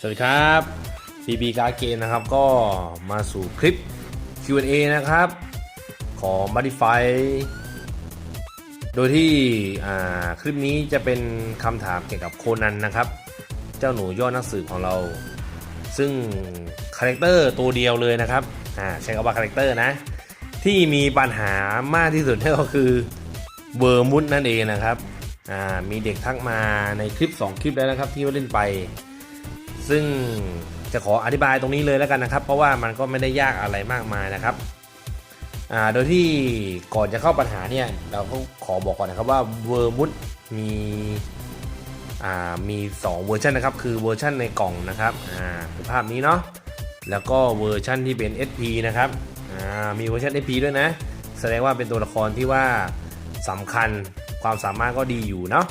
สวัสดีครับ BB การ์ดเกมนะครับก็มาสู่คลิป Q&A นะครับ ของ Modify โดยที่คลิปนี้จะเป็นคำถามเกี่ยวกับโคนันนะครับ เจ้าหนูยอดนักสืบของเรา ซึ่งคาแรคเตอร์ตัวเดียวเลยนะครับอ่าใช้คำว่าคาแรคเตอร์นะ ที่มีปัญหามากที่สุดก็คือเวอร์มุดนั่นเองนะครับอ่ามีเด็กทักมาในคลิป 2 คลิปแล้วนะครับที่ว่าเล่นไป ซึ่งจะขออธิบายตรงนี้เลยแล้วกันนะครับ เพราะว่ามันก็ไม่ได้ยากอะไรมากมายนะครับโดยที่ก่อนจะเข้าปัญหาเนี่ยเราก็ขอบอกก่อนนะครับว่าเวอร์มุดมีมี 2 เวอร์ชันนะครับ คือเวอร์ชันในกล่องนะครับคือภาพนี้เนาะแล้วก็เวอร์ชันที่เป็น SP นะครับมีเวอร์ชัน SP ด้วยนะ แสดงว่าเป็นตัวละครที่ว่าสำคัญความสามารถก็ดีอยู่เนาะ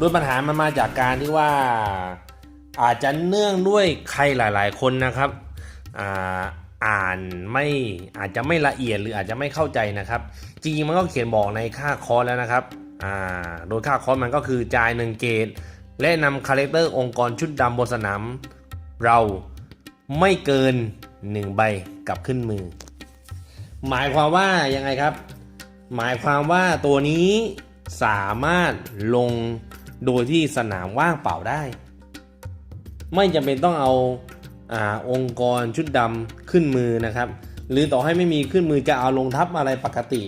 โดยปัญหามันมาจากการที่ว่าอาจจะเนื่องด้วยใครหลาย ๆ คนนะครับอ่าอ่านไม่อาจจะไม่ละเอียดหรืออาจจะไม่เข้าใจนะครับ จริงๆมันก็เขียนบอกในค่าคอร์สแล้วนะครับอ่าโดยค่าคอร์สมันก็คือจ่ายหนึ่งเกตและนำคาแรคเตอร์องค์กรชุดดำบนสนามเราไม่เกิน 1 ใบกลับขึ้นมือ หมายความว่ายังไงครับ หมายความว่าตัวนี้สามารถลง โดยที่สนามว่างเปล่าได้ ไม่จำเป็นต้องเอาอาองค์กรชุดดำขึ้นมือนะครับ หรือต่อให้ไม่มีขึ้นมือจะเอาลงทับอะไรปกติ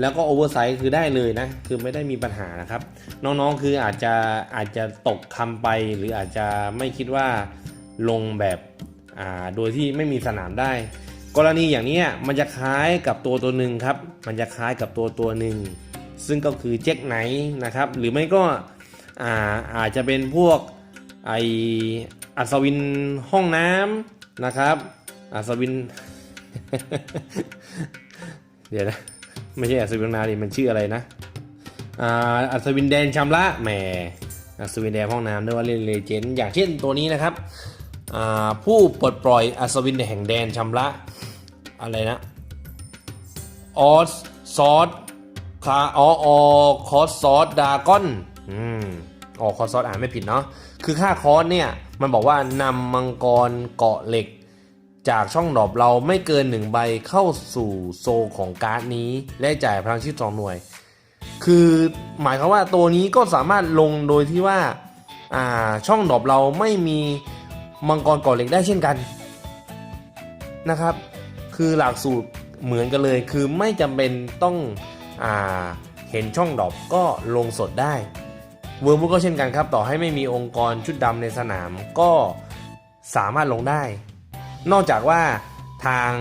แล้วก็โอเวอร์ไซส์คือได้เลยนะ คือไม่ได้มีปัญหานะครับ น้องๆคืออาจจะอาจจะตกคำไป หรืออาจจะไม่คิดว่าลงแบบอ่าโดยที่ไม่มีสนามได้ กรณีอย่างนี้มันจะคล้ายกับตัวตัวหนึ่งครับ มันจะคล้ายกับตัวตัวหนึ่งซึ่งก็คือเจ็คไหนนะครับ หรือไม่ก็ อาอาจจะเป็นพวกไออัศวินห้องน้ำนะครับอัศวิน เดี๋ยวนะ ไม่ใช่อัศวินห้องน้ำดิมันชื่ออะไรนะอ่าอัศวินแดนชำระแหมอัศวินแดนห้องน้ำด้วยว่าเล่นเลเจนด์อย่างเช่นตัวนี้นะครับผู้ปลดปล่อยอัศวินแห่งแดนชำระอะไรนะออสซอสคาอออคอสซอสดากอน อืม อ๋อคอสซอสอ่านไม่ผิดเนาะคือค่าคอสเนี่ยมันบอกว่านำมังกรเกาะเหล็ก จากช่องดรอปเราไม่เกินหนึ่งใบเข้าสู่โซของการ์ดนี้ และจ่ายพลังชีพสองหน่วย คือหมายความว่าตัวนี้ก็สามารถลงโดยที่ว่าอ่าช่องดรอปเราไม่มีมังกรเกาะเหล็กได้เช่นกันนะครับ คือหลักสูตรเหมือนกันเลย คือไม่จำเป็นต้องอ่าเห็นช่องดรอปก็ลงสดได้ เวอร์มุกก็เช่นกันครับ ต่อให้ไม่มีองค์กรชุดดำในสนามก็สามารถลงได้ นอกจากว่าทาง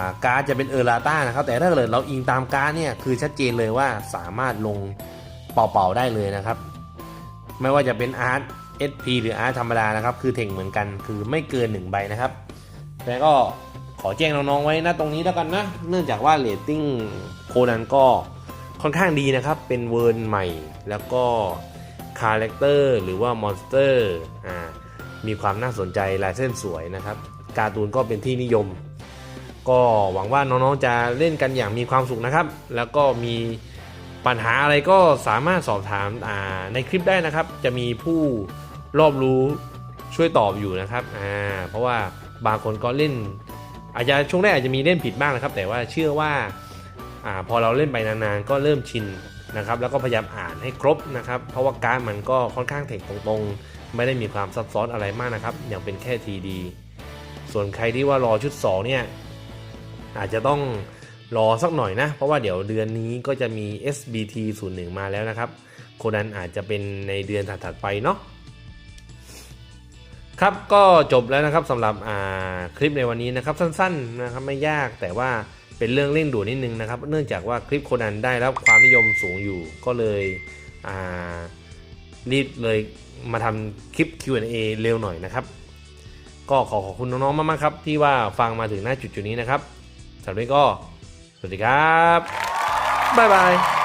าการ์ดจะเป็นเออร์ลาต้านะครับ แต่ถ้าเกิดเราอิงตามการ์ดเนี่ยคือชัดเจนเลยว่าสามารถลงเป่าๆได้เลยนะครับ ไม่ว่าจะเป็นอาร์ต SP หรืออาร์ตธรรมดานะครับ คือเถ่งเหมือนกันคือไม่เกิน 1 ใบนะครับ แต่ก็ขอแจ้งน้องๆไว้นะตรงนี้แล้วกันนะ เนื่องจากว่าเรตติ้งโคนันก็ ค่อนข้างดีนะครับ เป็นเวิร์นใหม่ แล้วก็คาแรคเตอร์หรือว่ามอนสเตอร์อ่ามีความน่าสนใจลายเส้นสวยนะครับ การ์ตูนก็เป็นที่นิยม ก็หวังว่าน้องๆจะเล่นกันอย่างมีความสุขนะครับ แล้วก็มีปัญหาอะไรก็สามารถสอบถามาในคลิปได้นะครับ จะมีผู้รอบรู้ช่วยตอบอยู่นะครับอ่าเพราะว่าบางคนก็เล่น อาจจะช่วงแรกอาจจะมีเล่นผิดบ้างนะครับ แต่ว่าเชื่อว่า อพอเราเล่นไปนานๆก็เริ่มชินนะครับแล้วก็พยายามอ่านให้ครบนะครับเพราะว่าการ์ดมันก็ค่อนข้างเทคตรงๆ ไม่ได้มีความซับซ้อนอะไรมากนะครับอย่างเป็นแค่ทีดีส่วนใครที่ว่ารอชุด 2 เนี่ย อาจจะต้องรอสักหน่อยนะ เพราะว่าเดี๋ยวเดือนนี้ก็จะมี SBT 01 มาแล้วนะครับ โคนันอาจจะเป็นในเดือนถัดๆไปเนาะครับก็จบแล้วนะครับสำหรับคลิปในวันนี้นะครับสั้นๆนะครับไม่ยากแต่ว่า เป็นเรื่องเร่งด่วนนิดนึงนะครับ เนื่องจากว่าคลิปโคนันได้รับความนิยมสูงอยู่ก็เลยรีบเลยมาทำคลิป Q&A เร็วหน่อยนะครับ ก็ขอขอบคุณน้องๆมากๆครับ ที่ว่าฟังมาถึงหน้าจุดๆนี้นะครับสำหรับนนี้ก็ สวัสดีครับ บ๊ายบาย